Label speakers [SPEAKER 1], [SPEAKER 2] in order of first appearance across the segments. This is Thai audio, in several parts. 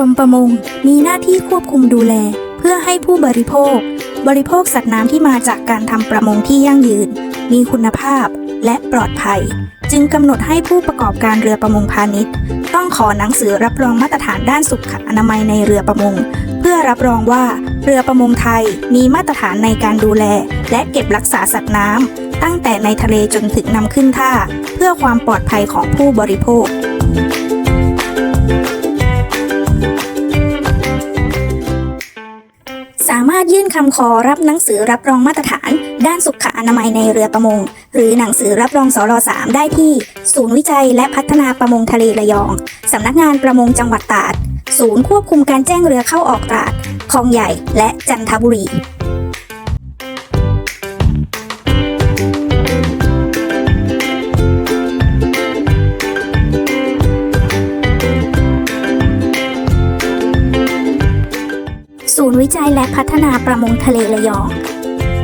[SPEAKER 1] รมประมงมีหน้าที่ควบคุมดูแล เพื่อให้ผู้บริโภค บริโภคสัตว์น้ำที่มาจากการทำประมงที่ยั่งยืน มีคุณภาพและปลอดภัย จึงกำหนดให้ผู้ประกอบการเรือประมงพาณิชย์ ต้องขอหนังสือรับรองมาตรฐานด้านสุขอนามัยในเรือประมง เพื่อรับรองว่าเรือประมงไทยมีมาตรฐานในการดูแล และเก็บรักษาสัตว์น้ำตั้งแต่ในทะเลจนถึงนำขึ้นท่า เพื่อความปลอดภัยของผู้บริโภค สามารถยื่นคำขอรับหนังสือรับรองมาตรฐาน ด้านสุขอนามัยในเรือประมง หรือหนังสือรับรองสร3ได้ที่ ศูนย์วิจัยและพัฒนาประมงทะเลระยองสำนักงานประมงจังหวัดตราด ศูนย์ควบคุมการแจ้งเรือเข้าออกตราดคลองใหญ่และจันทบุรี ศูนย์วิจัยและพัฒนาประมงทะเลระยอง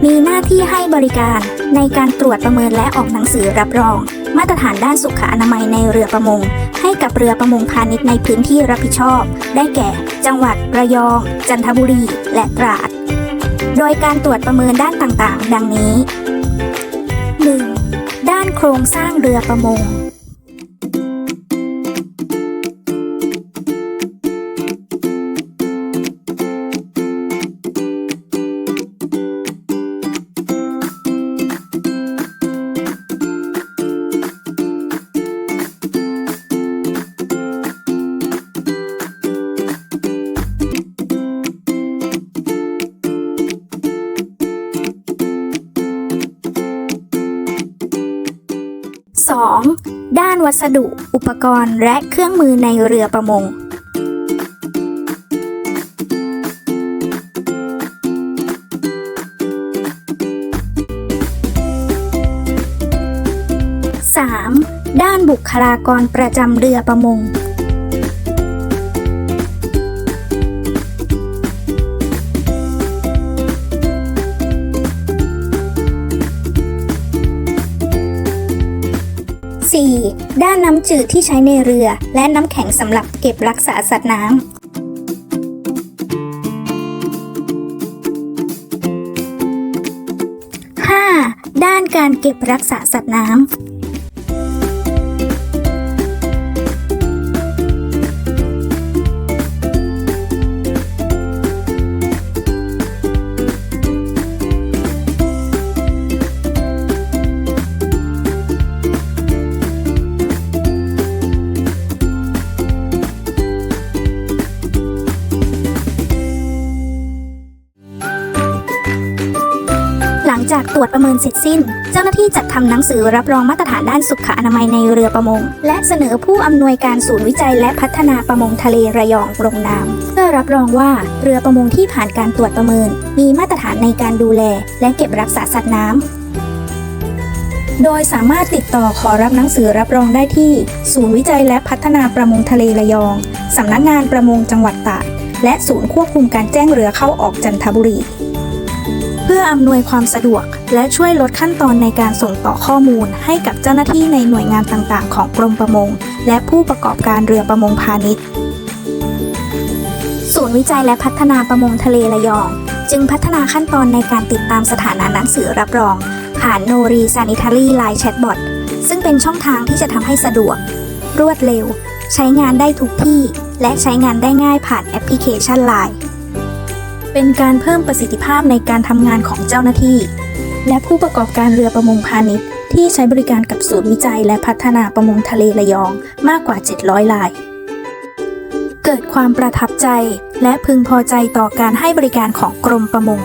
[SPEAKER 1] มีหน้าที่ให้บริการในการตรวจประเมินและออกหนังสือรับรอง มาตรฐานด้านสุขอนามัยในเรือประมง ให้กับเรือประมงพาณิชย์ในพื้นที่รับผิดชอบ ได้แก่ จังหวัดระยอง จันทบุรี และตราด โดยการตรวจประเมินด้านต่างๆ ดังนี้ 1. ด้านโครงสร้างเรือประมง 2. ด้านวัสดุ อุปกรณ์และเครื่องมือในเรือประมง 3. ด้านบุคลากรประจำเรือประมง 4. ด้านน้ำจืดที่ใช้ในเรือ และน้ำแข็งสำหรับเก็บรักษาสัตว์น้ำด้านการเก็บรักษาสัตว์น้ำ จากตรวจประเมินเสร็จสิ้น เจ้าหน้าที่จัดทำหนังสือรับรองมาตรฐานด้านสุขอนามัยในเรือประมง และเสนอผู้อำนวยการศูนย์วิจัยและพัฒนาประมงทะเลระยองลงนามเพื่อรับรองว่าเรือประมงที่ผ่านการตรวจประเมิน มีมาตรฐานในการดูแล และเก็บรักษาสัตว์น้ำโดยสามารถติดต่อขอรับหนังสือรับรองได้ที่ ศูนย์วิจัยและพัฒนาประมงทะเลระยอง สำนักงานประมงจังหวัดตราดและศูนย์ควบคุมการแจ้งเรือเข้าออกจันทบุรี เพื่ออำนวยความสะดวก และช่วยลดขั้นตอนในการส่งต่อข้อมูล ให้กับเจ้าหน้าที่ในหน่วยงานต่างๆ ของกรมประมง และผู้ประกอบการเรือประมงพาณิชย์ศูนย์วิจัยและพัฒนาประมงทะเลระยอง จึงพัฒนาขั้นตอนในการติดตามสถานะหนังสือรับรอง ผ่านโนรีซานิทารีไลน์แชทบอทซึ่งเป็นช่องทางที่จะทำให้สะดวก รวดเร็ว ใช้งานได้ทุกที่ และใช้งานได้ง่ายผ่านแอปพลิเคชัน Line เป็นการเพิ่มประสิทธิภาพในการทำงานของเจ้าหน้าที่ และผู้ประกอบการเรือประมงพาณิชย์ที่ใช้บริการกับศูนย์วิจัยและพัฒนาประมงทะเลระยองมากกว่า 700ลาย เกิดความประทับใจและพึงพอใจต่อการให้บริการของกรมประมง